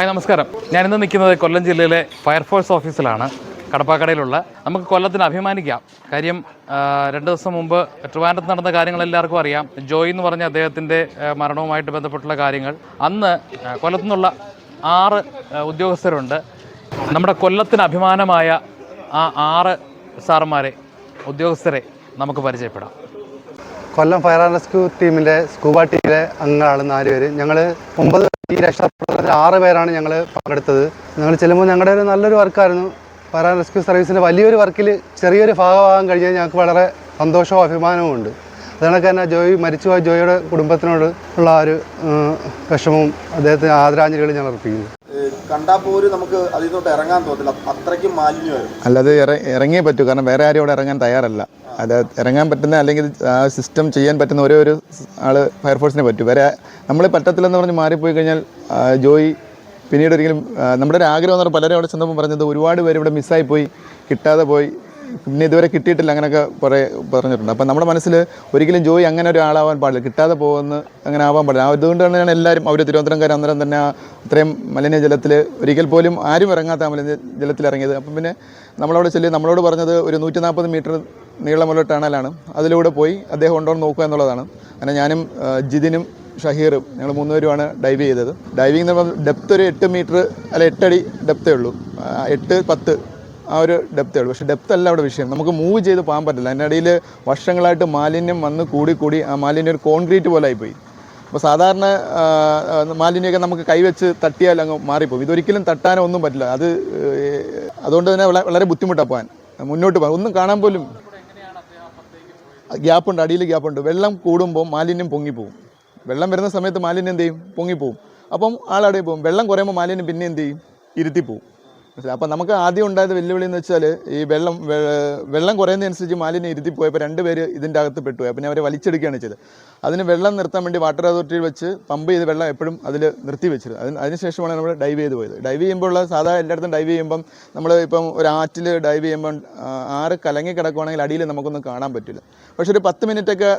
Hi നമസ്കാരം. ഞാനിന്ന് നിൽക്കുന്നത് കൊല്ലം ജില്ലയിലെ ഫയർഫോഴ്സ് ഓഫീസിലാണ് കടപ്പാക്കടയിലുള്ള. നമുക്ക് കൊല്ലത്തിന് അഭിമാനിക്കാം. കാര്യം രണ്ട് ദിവസം മുമ്പ് ട്രിവാൻഡ്രത്ത് നടന്ന കാര്യങ്ങൾ എല്ലാവർക്കും അറിയാം. ജോയ് എന്ന് പറഞ്ഞ അദ്ദേഹത്തിന്റെ മരണവുമായിട്ട് ബന്ധപ്പെട്ടുള്ള കാര്യങ്ങൾ. അന്ന് കൊല്ലത്തു നിന്നുള്ള ആറ് ഉദ്യോഗസ്ഥരുണ്ട്. നമ്മുടെ കൊല്ലത്തിന് അഭിമാനമായ ആ ആറ് സാറന്മാരെ ഉദ്യോഗസ്ഥരെ നമുക്ക് പരിചയപ്പെടാം. കൊല്ലം ഫയർ ആൻഡ് റെസ്ക്യൂ ടീമിന്റെ സ്കൂബ ടീമിലെ അംഗങ്ങളാണ് നാല് പേര് ഞങ്ങൾ ഒമ്പത് ഈ രക്ഷാപ്രവർത്തനത്തിൽ ആറ് പേരാണ് ഞങ്ങൾ പങ്കെടുത്തത്. ഞങ്ങൾ ചെല്ലുമ്പോൾ ഞങ്ങളുടെ ഒരു നല്ലൊരു വർക്കായിരുന്നു. ഫയർ റെസ്ക്യൂ സർവീസിന്റെ വലിയൊരു വർക്കിൽ ചെറിയൊരു ഭാഗമാകാൻ കഴിഞ്ഞാൽ ഞങ്ങൾക്ക് വളരെ സന്തോഷവും അഭിമാനവും ഉണ്ട്. അതുകൊണ്ടൊക്കെ തന്നെ ജോയി മരിച്ചുപോയ ജോയിയുടെ കുടുംബത്തിനോട് ഉള്ള ആ ഒരു വിഷമവും അദ്ദേഹത്തിന് ആദരാഞ്ജലികൾ ഞാൻ അർപ്പിക്കുന്നു. നമുക്ക് ഇറങ്ങാൻ അത്രയ്ക്കും മാലിന്യമായിരുന്നു. അല്ലാതെ ഇറ ഇറങ്ങിയേ പറ്റൂ. കാരണം വേറെ ആരും അവിടെ ഇറങ്ങാൻ തയ്യാറല്ല. അത് ഇറങ്ങാൻ പറ്റുന്ന അല്ലെങ്കിൽ ആ സിസ്റ്റം ചെയ്യാൻ പറ്റുന്ന ഒരേ ഒരു ആൾ ഫയർഫോഴ്സിനെ പറ്റൂ. വേറെ നമ്മൾ പറ്റത്തില്ലെന്ന് പറഞ്ഞ് മാറിപ്പോയി കഴിഞ്ഞാൽ ജോയി പിന്നീട് ഒരിക്കലും നമ്മുടെ ഒരു ആഗ്രഹം എന്ന് പറഞ്ഞാൽ പലരും അവിടെ ചെന്നപ്പോൾ പറഞ്ഞത് ഒരുപാട് പേര് ഇവിടെ മിസ്സായി പോയി. കിട്ടാതെ പോയി. പിന്നെ ഇതുവരെ കിട്ടിയിട്ടില്ല അങ്ങനെയൊക്കെ കുറേ പറഞ്ഞിട്ടുണ്ട്. അപ്പം നമ്മുടെ മനസ്സിൽ ഒരിക്കലും ജോയി അങ്ങനെ ഒരാളാവാൻ പാടില്ല. കിട്ടാതെ പോകുന്ന അങ്ങനെ ആവാൻ പാടില്ല. അതുകൊണ്ട് തന്നെയാണ് എല്ലാവരും അവർ തിരുവനന്തപുരംകാർ അന്നേരം തന്നെ ആ ഇത്രയും മലിനജലത്തിൽ ഒരിക്കൽ പോലും ആരും ഇറങ്ങാത്ത ആ മലിന ജലത്തിൽ ഇറങ്ങിയത്. അപ്പം പിന്നെ നമ്മളവിടെ ചെല്ലി നമ്മളോട് പറഞ്ഞത് ഒരു നൂറ്റി നാൽപ്പത് മീറ്റർ നീളമുള്ള ടണലാണ്. അതിലൂടെ പോയി അദ്ദേഹം ഉണ്ടോ നോക്കുക എന്നുള്ളതാണ്. അങ്ങനെ ഞാനും ജിതിനും ഷഹീറും ഞങ്ങൾ മൂന്നുപേരുമാണ് ഡൈവ് ചെയ്തത്. ഡൈവിങ് എന്ന് പറയുമ്പോൾ ഡെപ്ത് ഒരു എട്ട് മീറ്റർ അല്ല എട്ടടി ഡെപ്തേ ഉള്ളൂ. എട്ട് പത്ത് ആ ഒരു ഡെപ്തേ ഉള്ളൂ. പക്ഷേ ഡെപ്ത് അല്ല അവിടെ വിഷയം. നമുക്ക് മൂവ് ചെയ്ത് പോകാൻ പറ്റില്ല. അതിന്റെ ഇടയിൽ വർഷങ്ങളായിട്ട് മാലിന്യം വന്ന് കൂടി കൂടി ആ മാലിന്യം ഒരു കോൺക്രീറ്റ് പോലെ ആയിപ്പോയി. അപ്പോൾ സാധാരണ മാലിന്യമൊക്കെ നമുക്ക് കൈവച്ച് തട്ടിയാൽ അങ്ങ് മാറിപ്പോകും. ഇതൊരിക്കലും തട്ടാനോ ഒന്നും പറ്റില്ല. അത് അതുകൊണ്ട് തന്നെ വളരെ ബുദ്ധിമുട്ടാണ് പോകാൻ. മുന്നോട്ട് പോകാൻ. ഒന്നും കാണാൻ പോലും ഗ്യാപ്പുണ്ട് അടിയിൽ ഗ്യാപ്പുണ്ട് വെള്ളം കൂടുമ്പോൾ മാലിന്യം പൊങ്ങിപ്പോവും വെള്ളം വരുന്ന സമയത്ത് മാലിന്യം എന്ത് ചെയ്യും? പൊങ്ങിപ്പോവും അപ്പം ആളവിടെ പോകും. വെള്ളം കുറയുമ്പോൾ മാലിന്യം പിന്നെ എന്ത് ചെയ്യും? ഇരുത്തിപ്പോവും മനസ്സിലായി? അപ്പം നമുക്ക് ആദ്യം ഉണ്ടായത് വെല്ലുവിളി എന്ന് വെച്ചാൽ ഈ വെള്ളം വെള്ളം കുറയുന്നതനുസരിച്ച് മാലിന്യം ഇരുത്തി പോയപ്പോൾ രണ്ട് പേര് ഇതിന്റെ അകത്ത് പെട്ടുപോയി. അപ്പം അവരെ വലിച്ചെടുക്കുകയാണ് ചെയ്തത്. അതിന് വെള്ളം നിർത്താൻ വേണ്ടി വാട്ടർ അതോറിറ്റിയിൽ വെച്ച് പമ്പ് ചെയ്ത് വെള്ളം എപ്പോഴും അതിൽ നിർത്തി വെച്ചിരുന്നത് അതിന് അതിനുശേഷമാണ് നമ്മൾ ഡൈവ് ചെയ്ത് പോയത്. ഡൈവ് ചെയ്യുമ്പോൾ സാധാ എല്ലായിടത്തും ഡൈവ് ചെയ്യുമ്പം നമ്മൾ ഇപ്പം ഒരു ആറ്റിൽ ഡൈവ് ചെയ്യുമ്പം ആറ് കലങ്ങി കിടക്കുവാണെങ്കിൽ അടിയിൽ നമുക്കൊന്നും കാണാൻ പറ്റില്ല. പക്ഷേ ഒരു പത്ത് മിനിറ്റൊക്കെ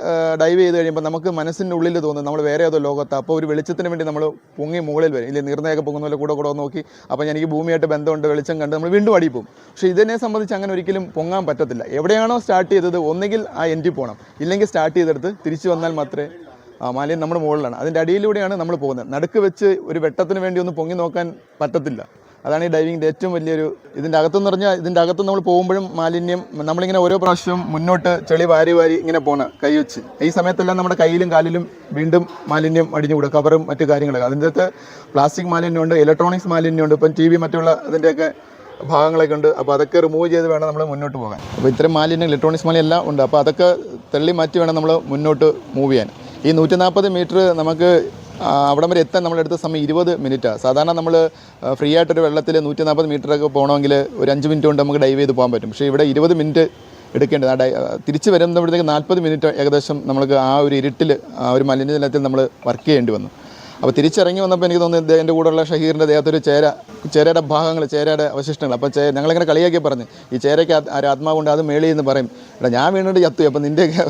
ഡൈവ് ചെയ്ത് കഴിയുമ്പോൾ നമുക്ക് മനസ്സിന്റെ ഉള്ളിൽ തോന്നും നമ്മൾ വേറെ ഏതോ ലോകത്ത്. അപ്പോൾ ഒരു വെളിച്ചത്തിന് വേണ്ടി നമ്മൾ പൊങ്ങി മുകളിൽ വരും. ഇല്ലേ നീർന്നയൊക്കെ പൊങ്ങുന്ന പോലെ കൂടെ കൂടെ നോക്കി അപ്പോൾ എനിക്ക് ഭൂമിയായിട്ട് ബന്ധമുണ്ട് വെളിച്ചം കണ്ട് നമ്മൾ വീണ്ടും അടി പോകും. പക്ഷേ ഇതിനെ സംബന്ധിച്ച് അങ്ങനെ ഒരിക്കലും പൊങ്ങാൻ പറ്റത്തില്ല. എവിടെയാണോ സ്റ്റാർട്ട് ചെയ്തത് ഒന്നുകിൽ ആ എൻഡിൽ പോകണം ഇല്ലെങ്കിൽ സ്റ്റാർട്ട് ചെയ്തെടുത്ത് തിരിച്ചു വന്നാൽ മാത്രമേ ആ മാലിന്യം നമ്മുടെ മുകളിലാണ്. അതിന്റെ അടിയിലൂടെയാണ് നമ്മൾ പോകുന്നത്. നടുക്ക് വെച്ച് ഒരു വെട്ടത്തിന് വേണ്ടി ഒന്ന് പൊങ്ങി നോക്കാൻ പറ്റത്തില്ല. അതാണ് ഈ ഡൈവിങ്ങിന്റെ ഏറ്റവും വലിയൊരു ഇതിന്റെ അകത്തെന്ന് പറഞ്ഞാൽ ഇതിന്റെ അകത്ത് നമ്മൾ പോകുമ്പോഴും മാലിന്യം നമ്മളിങ്ങനെ ഓരോ പ്രാവശ്യവും മുന്നോട്ട് ചെളി വാരി വാരി ഇങ്ങനെ പോണ കൈ വെച്ച്. ഈ സമയത്തെല്ലാം നമ്മുടെ കയ്യിലും കാലിലും വീണ്ടും മാലിന്യം അടിഞ്ഞു കൂടുക കവറും മറ്റു കാര്യങ്ങളൊക്കെ. അതിന്റെ അകത്ത് പ്ലാസ്റ്റിക് മാലിന്യമുണ്ട് ഇലക്ട്രോണിക്സ് മാലിന്യമുണ്ട് ഇപ്പം ടി വി മറ്റുള്ള അതിന്റെയൊക്കെ ഭാഗങ്ങളൊക്കെ ഉണ്ട് അപ്പോൾ അതൊക്കെ റിമൂവ് ചെയ്ത് വേണം നമ്മൾ മുന്നോട്ട് പോകാൻ. അപ്പോൾ ഇത്തരം മാലിന്യങ്ങൾ ഇലക്ട്രോണിക്സ് മാലിന്യം എല്ലാം ഉണ്ട്. അപ്പോൾ അതൊക്കെ തള്ളി മാറ്റി വേണം നമ്മൾ മുന്നോട്ട് മൂവ് ചെയ്യാൻ. ഈ നൂറ്റി നാൽപ്പത് മീറ്റർ നമുക്ക് അവിടം വരെ എത്താൻ നമ്മളെടുത്ത സമയം ഇരുപത് മിനിറ്റാണ് സാധാരണ നമ്മൾ ഫ്രീ ആയിട്ടൊരു വെള്ളത്തിൽ നൂറ്റി നാൽപ്പത് മീറ്ററൊക്കെ പോകണമെങ്കിൽ ഒരു അഞ്ച് മിനിറ്റ് കൊണ്ട് നമുക്ക് ഡൈവ് ചെയ്ത് പോകാൻ പറ്റും. പക്ഷേ ഇവിടെ ഇരുപത് മിനിറ്റ് എടുക്കേണ്ടത്. ആ ഡൈ തിരിച്ച് വരുന്നവിടത്തേക്ക് നാൽപ്പത് മിനിറ്റ് ഏകദേശം നമുക്ക് ആ ഒരു ഇരുട്ടിൽ ആ ഒരു മലിനജലത്തിൽ നമ്മൾ വർക്ക് ചെയ്യേണ്ടി വന്നു. അപ്പോൾ തിരിച്ചിറങ്ങി വന്നപ്പോൾ എനിക്ക് തോന്നുന്നു എന്റെ കൂടെയുള്ള ഷഹീറിന്റെ ദേഹത്തൊരു ചേര ചേരയുടെ ഭാഗങ്ങൾ ചേരയുടെ അവശിഷ്ടങ്ങൾ. അപ്പോൾ ചേ ഞങ്ങളിങ്ങനെ കളിയാക്കി പറഞ്ഞ് ഈ ചേരയ്ക്ക് ആ- ഒരു ആത്മാവുണ്ട് അത് മേളി എന്ന് പറയും. എടാ ഞാൻ വീണിട്ട് ചത്തു അപ്പോൾ നിന്റെയൊക്കെ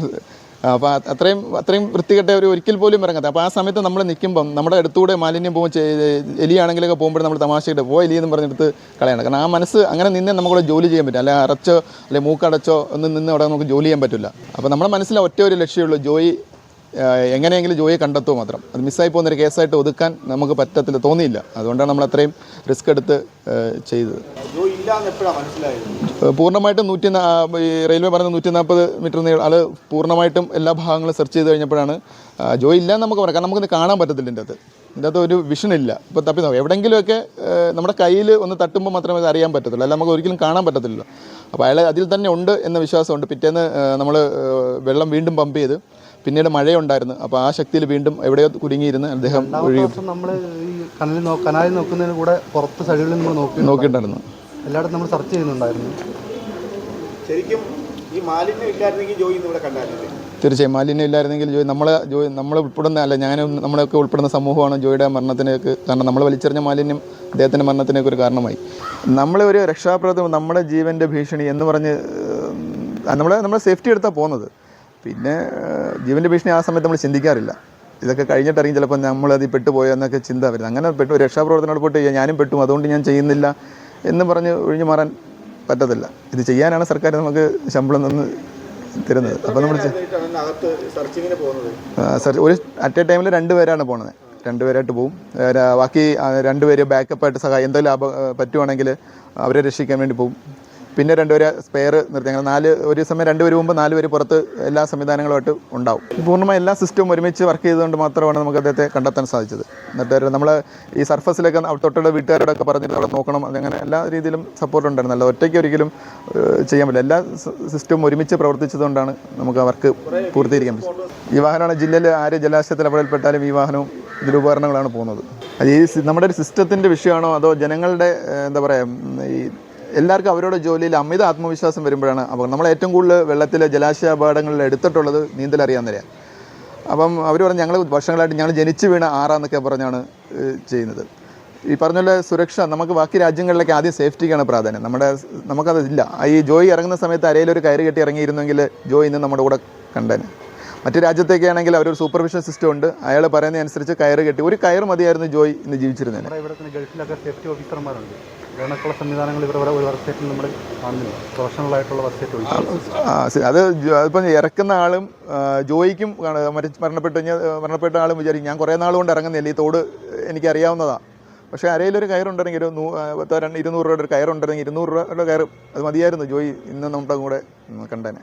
അപ്പോൾ അത്രയും അത്രയും വൃത്തികെട്ട ഒരു ഒരിക്കൽ പോലും ഇറങ്ങാത്ത അപ്പോൾ ആ സമയത്ത് നമ്മൾ നിൽക്കുമ്പം നമ്മുടെ അടുത്തൂടെ മാലിന്യം പോകും എലിയാണെങ്കിലൊക്കെ പോകുമ്പോൾ നമ്മൾ തമാശയിട്ട് പോയി എലി എന്ന് പറഞ്ഞെടുത്ത് കളയണം. കാരണം ആ മനസ്സ് അങ്ങനെ നിന്നേ നമുക്കിവിടെ ജോലി ചെയ്യാൻ പറ്റും. അല്ലെങ്കിൽ അറച്ചോ അല്ലെങ്കിൽ മൂക്കടച്ചോ ഒന്നും നിന്ന് അവിടെ നമുക്ക് ജോലി ചെയ്യാൻ പറ്റില്ല. അപ്പോൾ നമ്മുടെ മനസ്സിലെ ഒറ്റ ഒരു ലക്ഷ്യമുള്ളൂ ജോയി എങ്ങനെയെങ്കിലും ജോയെ കണ്ടെത്തുക മാത്രം. അത് മിസ്സായി പോകുന്നൊരു കേസായിട്ട് ഒതുക്കാൻ നമുക്ക് പറ്റത്തില്ല തോന്നിയില്ല. അതുകൊണ്ടാണ് നമ്മൾ അത്രയും റിസ്ക് എടുത്ത് ചെയ്തത്. പൂർണമായിട്ടും നൂറ്റി ഈ റെയിൽവേ പറഞ്ഞ നൂറ്റി നാൽപ്പത് മീറ്റർ നീളം അത് പൂർണമായിട്ടും എല്ലാ ഭാഗങ്ങളും സെർച്ച് ചെയ്ത് കഴിഞ്ഞപ്പോഴാണ് ജോയി ഇല്ല എന്ന് നമുക്ക് പറയാം. കാരണം നമുക്കിത് കാണാൻ പറ്റത്തില്ല ഇതിന്റെ അകത്ത്. ഇതിന്റെ അകത്ത് ഒരു വിഷൻ ഇല്ല. ഇപ്പോൾ തപ്പി നോക്കാം. എവിടെയെങ്കിലുമൊക്കെ നമ്മുടെ കയ്യിൽ ഒന്ന് തട്ടുമ്പോൾ മാത്രമേ അത് അറിയാൻ പറ്റത്തുള്ളൂ. അല്ല നമുക്ക് ഒരിക്കലും കാണാൻ പറ്റത്തില്ലല്ലോ. അപ്പോൾ അയാൾ അതിൽ തന്നെ ഉണ്ട് എന്ന വിശ്വാസമുണ്ട്. പിറ്റേന്ന് നമ്മൾ വെള്ളം വീണ്ടും പമ്പ് ചെയ്ത് പിന്നീട് മഴയുണ്ടായിരുന്നു. അപ്പോൾ ആ ശക്തിയിൽ വീണ്ടും എവിടെയോ കുടുങ്ങിയിരുന്ന് അദ്ദേഹം ഒഴുകി നമ്മൾ ഈ കനലിൽ നോക്കുന്നതിന് കൂടെ പുറത്ത് സൈഡുകളിൽ നമ്മൾ നോക്കി നോക്കിയിട്ടുണ്ടായിരുന്നു. എല്ലായിടത്തും നമ്മൾ സെർച്ച് ചെയ്യുന്നുണ്ടായിരുന്നു ശരിക്കും ഈ മാലിന്യം ഇല്ലായിരുന്നെങ്കിൽ ജോയി ഇന്ന് ഇവിടെ കണ്ടായിരുന്നില്ലേ? തീർച്ചയായും മാലിന്യം ഇല്ലായിരുന്നെങ്കിൽ ജോയി നമ്മളെ ജോയി നമ്മൾ ഉൾപ്പെടുന്ന അല്ല ഞാനും നമ്മളൊക്കെ ഉൾപ്പെടുന്ന സമൂഹമാണ് ജോയിയുടെ മരണത്തിനൊക്കെ കാരണം നമ്മൾ വലിച്ചെറിഞ്ഞ മാലിന്യം അദ്ദേഹത്തിന്റെ മരണത്തിനൊക്കെ ഒരു കാരണമായി. നമ്മളെ ഒരു രക്ഷാപ്രദം നമ്മുടെ ജീവന്റെ ഭീഷണി എന്ന് പറഞ്ഞ് നമ്മൾ നമ്മൾ സേഫ്റ്റി എടുത്താണ് പോകുന്നത് പിന്നെ ജീവന്റെ ഭീഷണി ആ സമയത്ത് നമ്മൾ ചിന്തിക്കാറില്ല. ഇതൊക്കെ കഴിഞ്ഞിട്ടറിയും ചിലപ്പോൾ നമ്മളതിൽ പെട്ടുപോയോ എന്നൊക്കെ ചിന്ത വരുന്നത്. അങ്ങനെ പെട്ടു രക്ഷാപ്രവർത്തനോട് പോയിട്ട് ചെയ്യാം, ഞാനും പെട്ടു അതുകൊണ്ട് ഞാൻ ചെയ്യുന്നില്ല എന്ന് പറഞ്ഞ് ഒഴിഞ്ഞു മാറാൻ പറ്റത്തില്ല. ഇത് ചെയ്യാനാണ് സർക്കാർ നമുക്ക് ശമ്പളം തന്ന് തരുന്നത്. അപ്പോൾ നമ്മൾ സെർച്ച് ഒരു അറ്റ് എ ടൈമിൽ രണ്ട് പേരാണ് പോണത്. രണ്ടുപേരായിട്ട് പോകും ബാക്കി രണ്ടുപേര് രണ്ട് പേര് ബാക്കപ്പായിട്ട് സഹായം എന്തോ ലാഭം പറ്റുവാണെങ്കിൽ അവരെ രക്ഷിക്കാൻ വേണ്ടി പോകും പിന്നെ രണ്ടുപേരെ സ്പെയർ നിർത്തി. അങ്ങനെ നാല് ഒരു സമയം രണ്ടുപേര് പോകുമ്പോൾ നാല് പേര് പുറത്ത് എല്ലാ സംവിധാനങ്ങളുമായിട്ട് ഉണ്ടാവും. പൂർണമായി എല്ലാ സിസ്റ്റവും ഒരുമിച്ച് വർക്ക് ചെയ്തുകൊണ്ട് മാത്രമാണ് നമുക്ക് അദ്ദേഹത്തെ കണ്ടെത്താൻ സാധിച്ചത്. എന്നിട്ട് നമ്മൾ ഈ സർഫസിലൊക്കെ തൊട്ടുള്ള വീട്ടുകാരോടൊക്കെ പറഞ്ഞിട്ട് അവിടെ നോക്കണം അങ്ങനെ എല്ലാ രീതിയിലും സപ്പോർട്ട് ഉണ്ടായിരുന്നു. അല്ല ഒറ്റയ്ക്ക് ഒരിക്കലും ചെയ്യാൻ പറ്റില്ല. എല്ലാ സിസ്റ്റവും ഒരുമിച്ച് പ്രവർത്തിച്ചതുകൊണ്ടാണ് നമുക്ക് ആ വർക്ക് പൂർത്തീകരിക്കാൻ പറ്റും ഈ വാഹനമാണ് ജില്ലയിൽ ആര് ജലാശയത്തിൽ അപകടപ്പെട്ടാലും ഈ വാഹനവും ഇതിലുപകരണങ്ങളാണ് പോകുന്നത്. അത് ഈ നമ്മുടെ ഒരു സിസ്റ്റത്തിന്റെ വിഷയമാണോ അതോ ജനങ്ങളുടെ എന്താ പറയുക ഈ എല്ലാവർക്കും അവരുടെ ജോലിയിൽ അമിത ആത്മവിശ്വാസം വരുമ്പോഴാണ് അപകടം നമ്മൾ ഏറ്റവും കൂടുതൽ വെള്ളത്തിൽ ജലാശയ അപകടങ്ങളിൽ എടുത്തിട്ടുള്ളത് നീന്തൽ അറിയാവുന്നവരെയാണ് അപ്പം അവർ പറഞ്ഞു ഞങ്ങൾ വർഷങ്ങളായിട്ട് ഞങ്ങൾ ജനിച്ചു വീണ ആറാന്നൊക്കെ പറഞ്ഞാണ് ചെയ്യുന്നത്. ഈ പറഞ്ഞ പോലെ സുരക്ഷ നമുക്ക് ബാക്കി രാജ്യങ്ങളിലൊക്കെ ആദ്യം സേഫ്റ്റിക്കാണ് പ്രാധാന്യം. നമ്മുടെ നമുക്കത് ഇല്ല. ഈ ജോയി ഇറങ്ങുന്ന സമയത്ത് അരയിലൊരു കയറ് കെട്ടി ഇറങ്ങിയിരുന്നെങ്കിൽ ജോയി ഇന്ന് നമ്മുടെ കൂടെ കണ്ടേനെ. മറ്റു രാജ്യത്തൊക്കെ ആണെങ്കിൽ അവരൊരു സൂപ്പർവിഷൻ സിസ്റ്റം ഉണ്ട്. അയാൾ പറയുന്നതനുസരിച്ച് കയറ് കെട്ടി ഒരു കയറ് മതിയായിരുന്നു ജോയി ഇന്ന് ഓഫീസർമാരുണ്ട് ഇതിനൊക്കെയുള്ള സംവിധാനങ്ങൾ ഇവരുടെ ഒരു വെബ്സൈറ്റിൽ നമ്മൾ കാണുന്നില്ല. പ്രൊഫഷണൽ ആയിട്ടുള്ള വർക്ക് സെറ്റ് ആ, അത് ഇപ്പം ഇറക്കുന്ന ആളും ജോയിക്കും മറ്റേ മരണപ്പെട്ട് കഴിഞ്ഞാൽ മരണപ്പെട്ട ആളും വിചാരിക്കും. ഞാൻ കുറേ നാൾ കൊണ്ട് ഇറങ്ങുന്നില്ല. ഈ തോട് എനിക്കറിയാവുന്നതാണ് പക്ഷേ അരയിലൊരു കയറുണ്ടെങ്കിൽ ഒരു നൂ പത്തോ രണ്ട് ഇരുന്നൂറ് രൂപയുടെ ഒരു കയറുണ്ടെങ്കിൽ ഇരുന്നൂറ് രൂപയുടെ കയറും. അത് മതിയായിരുന്നു. ജോയി ഇന്ന് നമ്മുടെ കൂടെ കണ്ടേനെ.